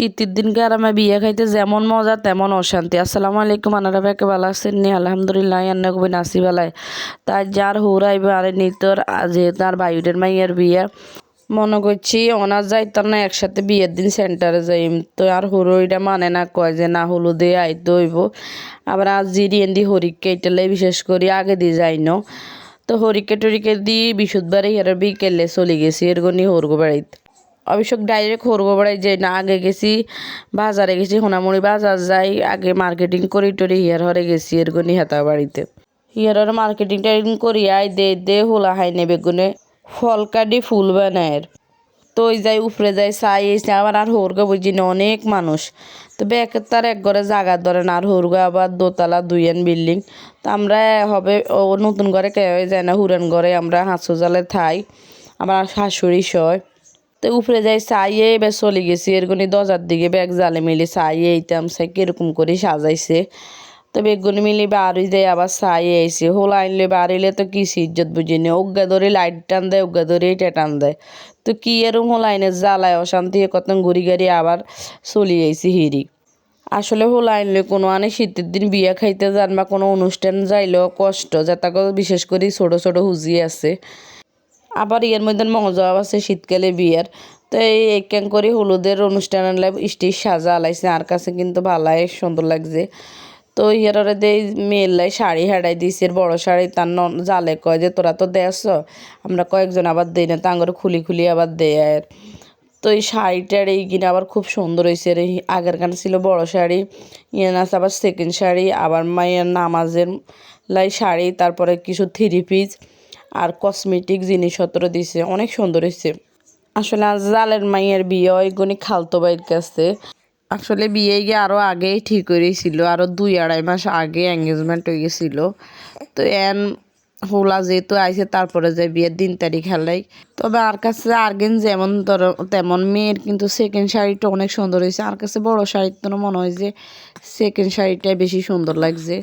শীতের দিন গ্রামে বিয়ে খাইতে যেমন মজা, তেমন অশান্তি। আসসালামু আলাইকুম, আনারা বেকে ভালো আছেন? নি, আলহামদুলিল্লাহ, আন্না কবি নাসি বেলায় তাই যার হুরাইবে আরে নিতর যেহেতু আর বাইরের মাইয়ের বিয়ে। মনে করছি ওনার যাইতাম না, একসাথে বিয়ের দিন সেন্টারে যাই তো আর হরইটা মানে না, কয় যে না, হলুদে আইতে হইব। আবার আজ জিরি এন্দি হরিককে এটালে বিশেষ করি আগে দিয়ে যাই ন তো হরিকে টরিকে দিয়ে বিশুদ্ধবারে হেরার বিকেলে চলে গেছি এর গনি হরগো বাড়িতে। অবশ্য ডাইরেক্ট হরগো বাড়াই যাই না, আগে গেছি বাজারে গেছি, সোনামুড়ি বাজার যাই, আগে মার্কেটিং করি টরি হিয়ার হরে গেছি এর গনি হেতা বাড়িতে। হিয়ার হরে মার্কেটিং টার্কেটিং করি I they they, Hola high নেবে গুনে, ফল কাটি ফুল বানায় তো ওই যাই, উপরে যাই, চাই এসে আবার আর হরগা বুঝি না, অনেক মানুষ। তো ব্যাকের তার এক ঘরে জায়গা ধরেন, আর হরগা আবার দোতলা দুইয়ান বিল্ডিং। তো আমরা হবে, ও নতুন ঘরে কে যায় না, হুরান ঘরে আমরা হাঁসু জালে থাই, আমার শাশুড়ি সয় তো উপরে যাই চাইয়ে এবার চলে গেছি। এরকমই দরজার দিকে ব্যাগ জালে মিলে চাইয়ে এইতাম সাই কীরকম করে সাজাইছে। তো বেগুনি মিলি বাড়ি দেয় আবার চাইয়ে আইসে হোল আইনলে বাড়িলে তো কি ইজ্জত বুঝি নি। অজ্ঞা ধরে লাইট টান দেয় অজ্ঞা ধরে এটা টান দেয়। তো কি এরম হোল আইনে জ্বালায় অশান্তি কত ঘুরি গাড়ি আবার চলি আইসি হিরি। আসলে হল আইনলে কোনো আনে শীতের দিন বিয়া খাইতে যান বা কোনো অনুষ্ঠান যাইলেও কষ্ট যাতা বিশেষ করে ছোট ছোট হুজি আছে। আবার এর মধ্যে মজাও আছে শীতকালে বিয়ের। তো এই একখান করে হলুদের অনুষ্ঠান আনলে স্টেজ সাজা আলাইছে, আর কাছে কিন্তু ভালাই সুন্দর লাগছে। তো ইয়ারে দে মেয়েলাই শাড়ি হাড়াই দিছে বড় শাড়ি তার ন জালে কয় যে, তোরা তো দেস আমরা কয়েকজন আবার দেই না, তাঙ্গরে খুলি খুলি আবার দেয় আর। তো এই শাড়িটার এই কিনে আবার খুব সুন্দর হয়েছে এই আগের গান ছিল বড় শাড়ি ইয়ান আছে আবার সেকেন্ড শাড়ি, আবার মায়ের নামাজের লাই শাড়ি, তারপরে কিছু থ্রি পিস আর কসমেটিক জিনিসপত্র দিছে, অনেক সুন্দর হয়েছে আসলে জালের মাইয়ের বিয়ে ওই ওইগুনি খালতো বাইর কাছে। আসলে বিয়ে গিয়ে আরও আগেই ঠিক করেছিল আরও দুই আড়াই মাস আগে এঙ্গেজমেন্ট হয়ে গেছিল। তো এন হোলা যেহেতু আইসে তারপরে যে বিয়ের দিন তারিখ হেলাই। তবে আর কাছে আর্গেন যেমন ধরো, তেমন মেয়ের কিন্তু সেকেন্ড শাড়িটা অনেক সুন্দর হয়েছে আর কাছে বড় শাড়ির তো মনে হয় যে সেকেন্ড শাড়িটাই বেশি সুন্দর লাগছে।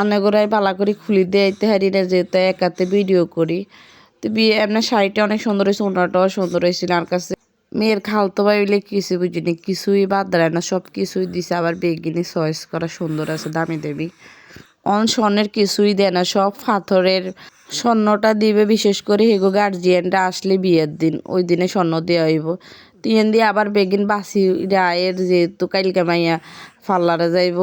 আন্নাগোড়াই পালা করে খুলি দিতে হারি না, যেহেতু একাতে ভিডিও করি। তো বিয়ে, এমনি শাড়িটা অনেক সুন্দর হয়েছে, ওনাটাও সুন্দর হয়েছিল আর কাছে। মেয়ের খালতো ভাই হইলে কিছু বুঝিনি কিছুই বাদ দেয় না, সব কিছুই দিছে, আবার বেগিনি চয়েস করা সুন্দর আছে, দামি দেবী অন স্বর্ণের কিছুই দেয় না, সব পাথরের স্বর্ণটা দিবে, বিশেষ করে হেগো গার্জিয়ানরা আসলে বিয়ের দিন, ওই দিনে স্বর্ণ দেওয়া হইব। তিন দিয়ে আবার বেগিন বাসি রায়ের যেহেতু কালকে মাইয়া ফাল্লারে যাইব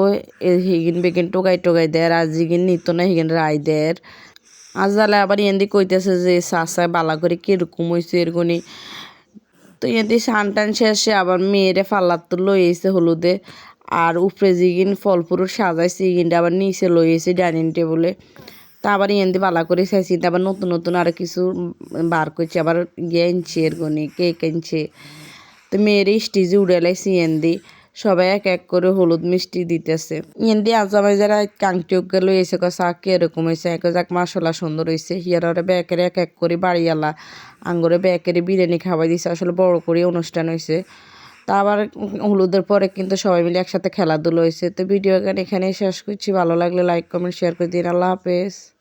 হিগিন বেগিন টোকাই টোকাই দেয়, আর জিগিন নিত না হিগিন রায় দেয় আজ জালে আবার এন্দি কইতেছে যে চাষায় বালা করে কীরকম হয়েছে এরকমই তো এতে সান টান শেষে আবার মেয়েরে ফাল্লার তো লই এসে হলুদে, আর উপরে জিগিন ফল ফুরুট সাজাইছে ইগিনটা আবার নিচে লই এসে ডাইনিং টেবিলে। তা আবার ইয়ান্দি বালা করে চাইছি আবার নতুন নতুন আর কিছু বার করছে আবার গিয়ে আনছে এর গনি কেক আনছে তো মেয়ের স্টেজে লাইছি ইয়ান্দি। সবাই এক এক করে হলুদ মিষ্টি দিতেছে। ইয়ান্দি আজামাই যারা কাংটি উগে লই এসে চা কি এরকম হয়েছে এক যাক মাসলা সুন্দর হয়েছে হিয়ার ব্যাকের এক এক করে বাড়িয়ালা আঙ্গুরে ব্যাকেরে বিরিয়ানি খাওয়াই দিছে। আসলে বড় করে অনুষ্ঠান হয়েছে তা আবার হলুদের পরে কিন্তু সবাই মিলে একসাথে খেলাধুলো হয়েছে তো ভিডিও এখানে শেষ করছি। ভালো লাগলে লাইক কমেন্ট শেয়ার করে দিন। আল্লাহ হাফেজ।